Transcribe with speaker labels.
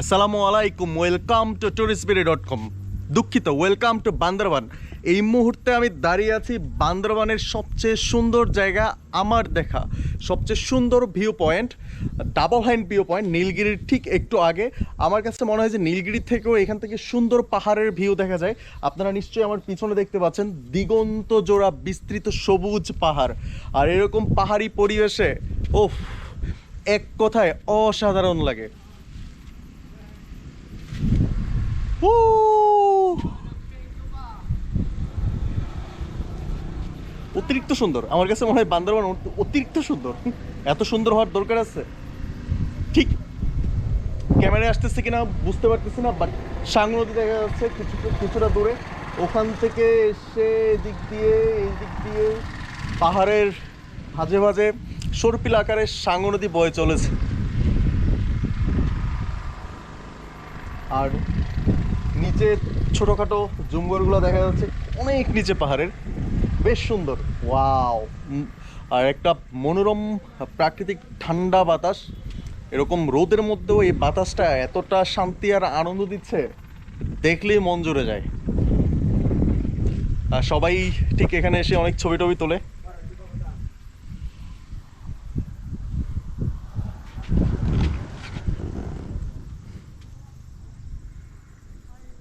Speaker 1: আসসালামু আলাইকুম welcome to touristberry dot com দুঃখিত ওয়েলকাম টু বান্দরবান। এই মুহূর্তে আমি দাঁড়িয়ে আছি বান্দরবানের সবচেয়ে সুন্দর জায়গা আমার দেখা। সবচেয়ে সুন্দর ভিউ পয়েন্ট ডাবল হাইন ভিউ পয়েন্ট নীলগিরির ঠিক একটু আগে। আমার কাছে মনে হয় যে নীলগিরি থেকেও এখান থেকে সুন্দর পাহাড়ের ভিউ দেখা যায়। আপনারা নিশ্চয়ই আমার পিছনে দেখতে পাচ্ছেন দিগন্ত জোড়া বিস্তৃত সবুজ পাহাড়। আর এরকম পাহাড়ি পরিবেশে ওফ এক কথায় অসাধারণ লাগে। অতিরিক্ত সুন্দর। আমার কাছে মনে হয় বান্দরবান অত- অতিরিক্ত সুন্দর। এত সুন্দর হওয়ার দরকার আছে? ঠিক ক্যামেরায় আসতেছে কিনা বুঝতে পারতেছি না বাট সাঙ্গ নদী দেখা যাচ্ছে কিছু কিছুটা দূরে। ওখান থেকে এসে এদিক দিয়ে এই দিক দিয়ে পাহাড়ের ভাজে ভাজে সর্পিল আকারে সাঙ্গ নদী বয়ে চলেছে। আর নিচে ছোটোখাটো জুমগরগুলো দেখা যাচ্ছে, অনেক নিচে পাহাড়ের। বেশ সুন্দর। ওয়াও। আর একটা মনোরম, প্রাকৃতিক ঠান্ডা বাতাস। এরকম রোদের মধ্যেও এই বাতাসটা এতটা শান্তি আর আনন্দ দিচ্ছে, দেখলেই মন জুড়ে যায়। আর সবাই ঠিক এখানে এসে অনেক ছবি টবি তোলে।